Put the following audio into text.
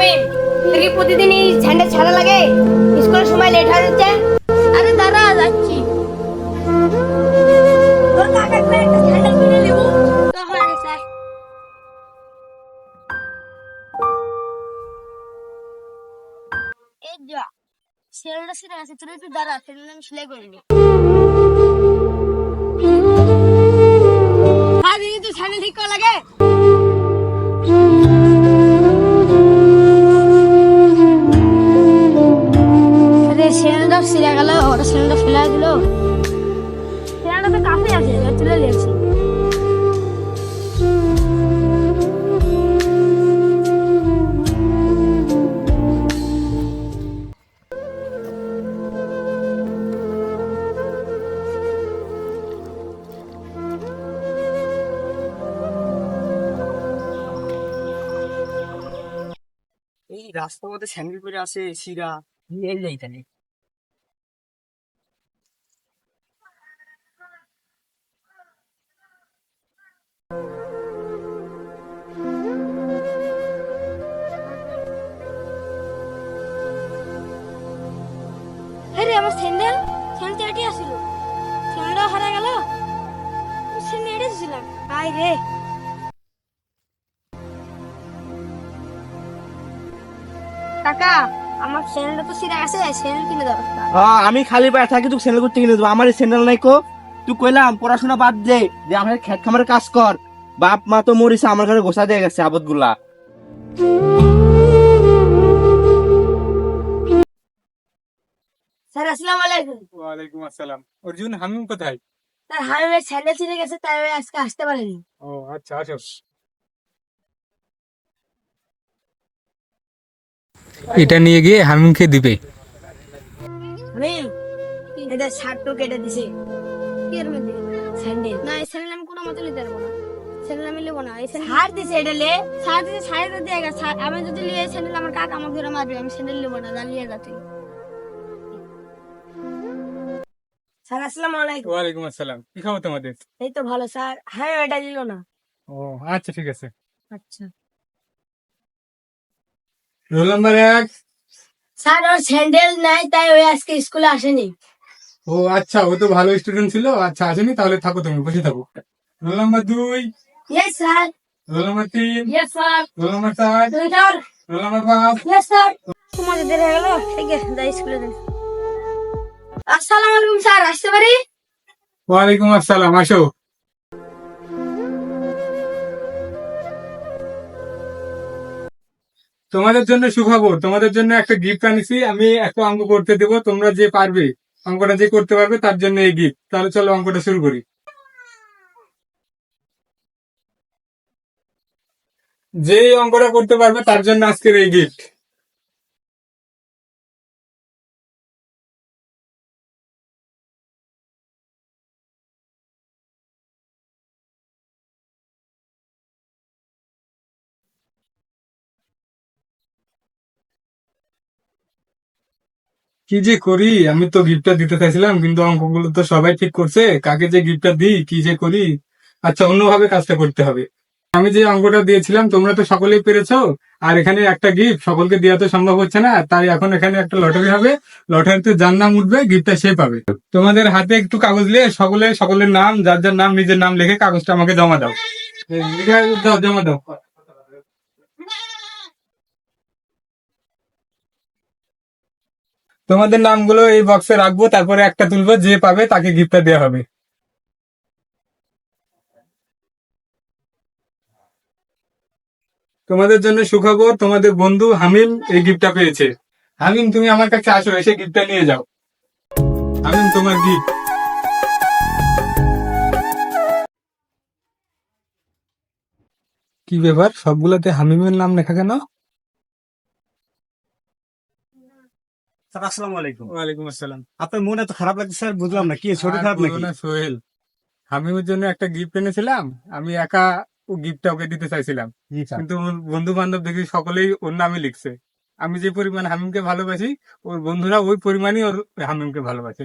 হাবিব তোর কি প্রতিদিন এই স্যান্ডেল ছাড়া লাগে? স্কুলের সময় লেট হয়ে যাচ্ছে? আরে দাদা যাচ্ছি। তোর কাকাকে একটা স্যান্ডেল কিনে দেবো তখন আমি স্যার এই যা সেলটা সিরে আছে তুই একটু দাঁড়া সেলটা আমি সেলাই করে নি। হ্যাঁ দিদি তুই স্যান্ডেল ঠিক করা লাগে? সেলটা সিরে গেল ওটা সেলটা ফেলা দিল। সেলটা তো কাছে আছে তুলে দিয়েছি এই রাস্তার মধ্যে স্যান্ডেল পরে আসে শিরা, নিয়ে যাই তাহলে। আমার স্যান্ডেল এটি আসিল। হারা গেল। কাকা, আমার তো সিরা আছে স্যান্ডেল কিনে আমি খালি পায়ে থাকি তুই স্যান্ডেল করতে কিনে দেবো। আমার স্যান্ডেল নাই কো। তুই কইলাম, পড়াশোনা বাদ দে। যে আমার খেত খামারের কাজ কর। বাপ মা তো মরিছে, আমার ঘরে গোসা দিয়ে গেছে আবদগুলা স্যার আসসালামু আলাইকুম। ওয়ালাইকুম আসসালাম। অর্জুন হামিম কোথায়? স্যার হাবিবের স্যান্ডেল ছিঁড়ে গেছে তাই আজকে আসতে পারেনি। ও আচ্ছা আসো। এটা নিয়ে গিয়ে হামিমকে দিবে। এটা শার্ট তো কেটে দিছে। কি এর মধ্যে? স্যান্ডেল। না এই স্যান্ডেল আমি কোনো মতে নিতে পারব না। স্যান্ডেল আমি নেব না এই স্যান্ডেল ছাড় দিছে এটা লে। ছাড় দিছে ছাড়ে দিয়ে গেছে। আমি যদি লিয়ে স্যান্ডেল আমার কাকা আমাকে ধরে মারবে আমি স্যান্ডেল নেব না দাঁড়িয়ে যা স্যার আসসালামু আলাইকুম। ওয়ালাইকুম আসসালাম। কি খবর তোমাদের? এই তো ভালো স্যার। হ্যাঁ এটা দিল না। ও আচ্ছা ঠিক আছে। আচ্ছা। রোল নাম্বার এক। স্যার ওর স্যান্ডেল নাই তাই ওই আজকে স্কুলে আসেনি। ও আচ্ছা ও তো ভালো স্টুডেন্ট ছিল। আচ্ছা আসেনি তাহলে থাকো তুমি বসে থাকো। রোল নাম্বার দুই। ইয়েস স্যার রোল নাম্বার তিন। ইয়েস স্যার রোল নাম্বার চার। রোল নাম্বার পাঁচ। ইয়েস স্যার তোমাদের দেরি হয়ে গেল ঠিক আছে যাই স্কুলে আলাইকুম স্যার, আসতে পারি? ওয়ালাইকুম আসসালাম, আসো। তোমাদের জন্য সুখবর, তোমাদের জন্য একটা গিফট আনিছি, আমি একটা অঙ্ক করতে দেবো, তোমরা যে পারবে, অঙ্কটা যে করতে পারবে, তার জন্য এই গিফট তাহলে চলো অঙ্কটা শুরু করি। যে অঙ্কটা করতে পারবে, তার জন্য আজকের এই গিফট কি যে করি? আমি তো গিফটটা দিতে চাইছিলাম, কিন্তু অঙ্কগুলো তো সবাই ঠিক করছে। কাকে যে গিফটটা দিই, কি যে করি? আচ্ছা অন্যভাবে কাজটা করতে হবে। আমি যে অঙ্কটা দিয়েছিলাম, তোমরা তো সকলেই পেরেছ। আর এখানে একটা গিফট সকলকে দেওয়া তো সম্ভব হচ্ছে না। তাই এখন এখানে একটা লটারি হবে। লটারিতে যার নাম উঠবে গিফটটা সে পাবে। তোমাদের হাতে একটু কাগজ নিয়ে সকলে, সকলের নাম, যার যার নাম, নিজের নাম লিখে কাগজটা আমাকে জমা দাও। দাও, জমা দাও। তোমাদের নামগুলো এই বক্সে রাখব, তারপরে একটা তুলবো, যে পাবে তাকে গিফটটা দেওয়া হবে। তোমাদের জন্য সুখবর, তোমাদের বন্ধু হামিম এই গিফটটা পেয়েছে। হামিম, তুমি আমার কাছে আসো, এসে গিফটটা নিয়ে যাও। হামিম, তোমার গিফট কি ব্যাপার? সবগুলোতে হামিমের নাম লেখা কেন? স্যার আসসালামু আলাইকুম। ওয়ালাইকুম আসসালাম। আপনার মন এত খারাপ লাগছে স্যার বুঝলাম না কি শরীর খারাপ নাকি? না সোহেল। হামিমের জন্য একটা গিফট এনেছিলাম আমি একা ও গিফটটা ওকে দিতে চাইছিলাম। কিন্তু ওর বন্ধু বান্ধব দেখি সকলেই ওর নামে লিখছে। আমি যে পরিমাণ হামিমকে ভালোবাসি ওর বন্ধুরা ওই পরিমাণই ওর হামিমকে ভালোবাসে।